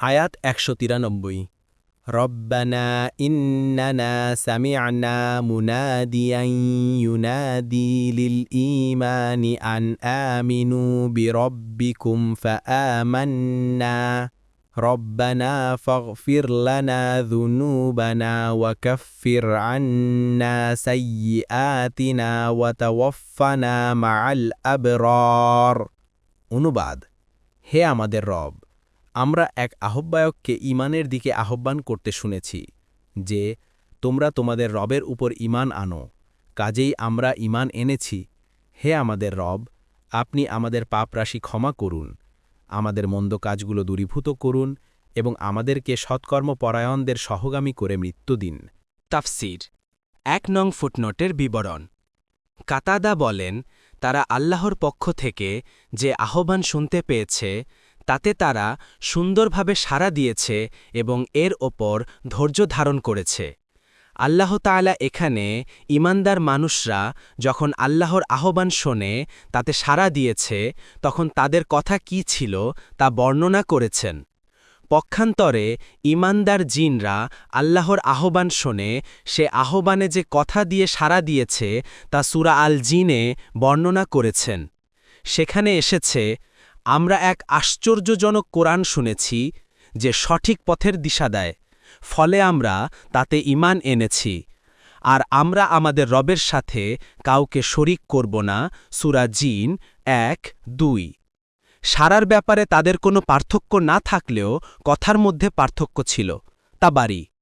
আয়াত একশো তিরানব্বই রব্বানা ইন্নানা সামিআনা মুনাদিয়ান ইউনাদি লিল ইমানি আন আমিনু বিরব্বিকুম ফাআমান্না রব্বানা ফাগফির লানা যুনুবানা ওয়া কাফির আন্না সাইয়্যাতিনা ওয়া তাওয়াফফানা মাআল আবরার অনুবাদ হে আমাদের রব আমরা এক আহ্বায়ককে ইমানের দিকে আহ্বান করতে শুনেছি, যে, তোমরা তোমাদের রবের উপর ইমান আনো, কাজেই আমরা ইমান এনেছি। হে আমাদের রব, আপনি আমাদের পাপরাশি ক্ষমা করুন, আমাদের মন্দ কাজগুলো দূরীভূত করুন এবং আমাদেরকে সৎকর্মপরায়ণদের সহগামী করে মৃত্যু দিন। তাফসির, এক নং ফুটনোটের বিবরণ। কাতাদা বলেন, তারা আল্লাহর পক্ষ থেকে যে আহ্বান শুনতে পেয়েছে তাতে তারা সুন্দরভাবে সাড়া দিয়েছে এবং এর ওপর ধৈর্য ধারণ করেছে। আল্লাহ তাআলা এখানে ইমানদার মানুষরা যখন আল্লাহর আহ্বান শোনে, তাতে সাড়া দিয়েছে, তখন তাদের কথা কি ছিল তা বর্ণনা করেছেন। পক্ষান্তরে ইমানদার জিনরা আল্লাহর আহ্বান শোনে, সে আহ্বানে যে কথা দিয়ে সাড়া দিয়েছে তা সুরা আল জিনে বর্ণনা করেছেন। সেখানে এসেছে আমরা এক আশ্চর্যজনক কোরআন শুনেছি যে সঠিক পথের দিশা দেয়, ফলে আমরা তাতে ইমান এনেছি। আর আমরা আমাদের রবের সাথে কাউকে শরিক করব না, সুরা জিন এক, দুই। সারার ব্যাপারে তাদের কোনো পার্থক্য না থাকলেও কথার মধ্যে পার্থক্য ছিল, তা বাড়ি